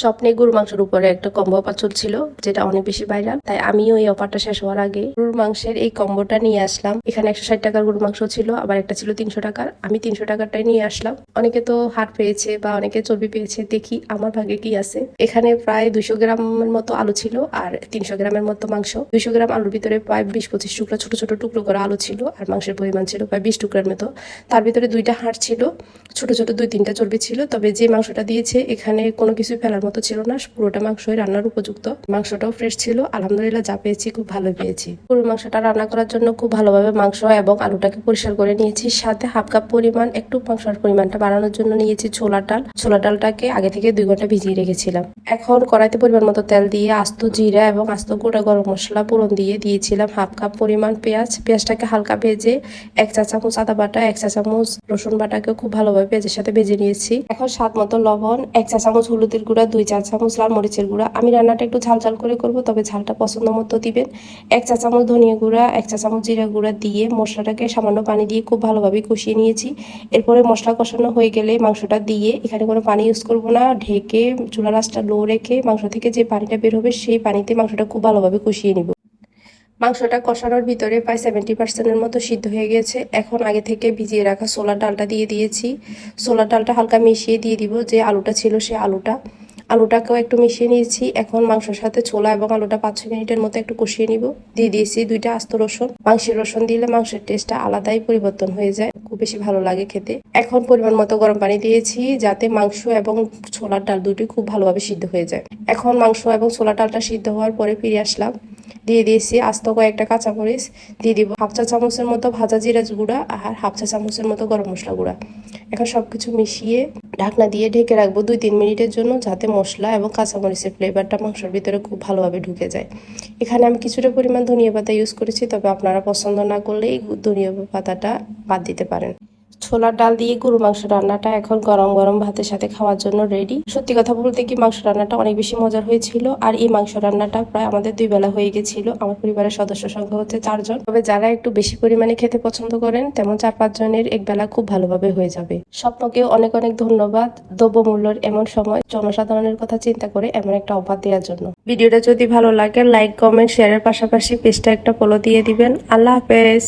স্বপ্নে গরুর মাংসের উপরে একটা কম্বো অফার চলছিল যেটা অনেক বেশি ভাইরাল তাই আমিও এই অফারটা শেষ হওয়ার আগে গরুর মাংসের এই কম্বোটা নিয়ে আসলাম। এখানে একশো ষাট টাকার গরুর মাংস ছিল, আবার একটা ছিল তিনশো টাকার। আমি তিনশো টাকারটাই নিয়ে আসলাম। অনেকে তো হাট পেয়েছে বা অনেকে চর্বি পেয়েছে, দেখি আমার ভাগে কি আছে। এখানে প্রায় দুইশো গ্রামের মতো আলু ছিল আর তিনশো গ্রামের মতো মাংস। দুইশো গ্রাম আলুর ভিতরে প্রায় বিশ পঁচিশ টুকরা ছোট ছোট টুকরো করা আলু ছিল আর মাংসের পরিমাণ ছিল প্রায় বিশ টুকরার মতো। তার ভিতরে দুইটা হাড় ছিল, ছোট ছোট দুই তিনটা চর্বি ছিল। তবে যে মাংসটা দিয়েছে, এখানে কোনো কিছু ফেলার মতো ছিল না, পুরোটা মাংসই রান্নার উপযুক্ত। মাংসটাও ফ্রেশ ছিল, আলহামদুলিল্লাহ যা পেয়েছি খুব ভালো পেয়েছি। পুরো মাংসটা রান্না করার জন্য খুব ভালোভাবে মাংস এবং আলুটাকে পরিষ্কার করে নিয়েছি, সাথে হাফ কাপ পরিমাণ একটু মাংসের পরিমাণটা বাড়ানোর জন্য নিয়েছি ছোলা ডাল। ছোলা ডালটাকে আগে থেকে দুই ঘণ্টা ভিজিয়ে রেখেছিলাম। এখন কড়াইতে পরিমাণ মতো তেল দিয়ে আস্ত জিরা এবং আস্ত গোটা গরম মশলা পুরন দিয়ে দিয়েছিলাম হাফ কাপ পরিমাণ পেঁয়াজ। পেঁয়াজটাকে হালকা ভেজে এক চা চামচ আদা বাটা, এক চা চামচ রসুন বাটাকে খুব ভালোভাবে পেঁয়াজের সাথে ভেজে নিয়েছি। এখন স্বাদ মতো লবণ, এক চা চামচ হলুদের গুঁড়া দুই চা চামচ লাল মরিচের গুঁড়া। আমি রান্নাটা একটু ঝাল ঝাল করে করব, তবে ঝালটা পছন্দ মতো দিবেন। এক চা চামচ ধনিয়া গুঁড়া, এক চা চামচ জিরা গুঁড়া দিয়ে মশলাটাকে সামান্য পানি দিয়ে খুব ভালোভাবে কষিয়ে নিয়েছি। এরপরে মশলা কষানো হয়ে গেলে মাংসটা দিয়ে এখানে কোনো পানি ইউজ করব না। ঢেকে চুলা রাসটা লো রেখে মাংস থেকে যে পানিটা বের হবে, সেই পানিতে মাংসটা খুব ভালোভাবে কষিয়ে নিব। মাংসটা কষানোর ভিতরে প্রায় সেভেন্টি পার্সেন্টের মতো সিদ্ধ হয়ে গেছে। এখন আগে থেকে ভিজিয়ে রাখা সোলার ডালটা দিয়ে দিয়েছি। সোলার ডালটা হালকা মিশিয়ে দিয়ে দিব যে আলুটা ছিল সে আলুটা। আলুটাকেও একটু মিশিয়ে নিয়েছি। এখন মাংসের সাথে ছোলা এবং আলুটা পাঁচ ছ মিনিটের মতো একটু কষিয়ে নিব। দিয়ে দিয়েছি দুইটা আস্ত রসুন। মাংসের রসুন দিলে মাংসের টেস্টটা আলাদাই পরিবর্তন হয়ে যায়। খুব বেশি ভালো লাগে খেতে। এখন পরিমাণ মতো গরম পানি দিয়েছি যাতে মাংস এবং ছোলার ডাল দুটি খুব ভালোভাবে সিদ্ধ হয়ে যায়। এখন মাংস এবং ছোলার ডালটা সিদ্ধ হওয়ার পরে ফিরে আসলাম। দিয়ে দিয়েছি আস্ত কয়েকটা কাঁচামরিচ। দিয়ে দিব হাফ চা চামচের মতো ভাজা জিরাজ গুঁড়া আর হাফ চা চামচের মতো গরম মশলা গুঁড়া। এখন সব কিছু মিশিয়ে ঢাকনা দিয়ে ঢেকে রাখব দুই তিন মিনিটের জন্য যাতে মশলা এবং কাঁচামরিচের ফ্লেভারটা মাংসের ভিতরে খুব ভালোভাবে ঢুকে যায়। এখানে আমি কিছুটা পরিমাণ ধনিয়া পাতা ইউজ করেছি, তবে আপনারা পছন্দ না করলে এই ধনিয়া পাতাটা বাদ দিতে পারেন। ছোলার ডাল দিয়ে গরু মাংস রান্নাটা এখন গরম গরম ভাতের সাথে খাওয়ার জন্য রেডি সত্যি কথা বলতে কি মাংস রান্নাটা অনেক বেশি মজার হয়েছিল, আর এই মাংস রান্নাটা প্রায় আমাদের দুই বেলা হয়ে গেছিল। আমার পরিবারের সদস্য সংখ্যা হচ্ছে চারজন। তবে যারা একটু বেশি পরিমাণে খেতে পছন্দ করেন, তেমন চার পাঁচ জনের এক বেলা খুব ভালোভাবে হয়ে যাবে। স্বপ্নকেও অনেক অনেক ধন্যবাদ দ্রব্যমূল্যের এমন সময় জনসাধারণের কথা চিন্তা করে এমন একটা অফার দেওয়ার জন্য। ভিডিওটা যদি ভালো লাগে, লাইক, কমেন্ট, শেয়ারের পাশাপাশি পেজটা একটা ফলো দিয়ে দিবেন। আল্লাহ হাফেজ।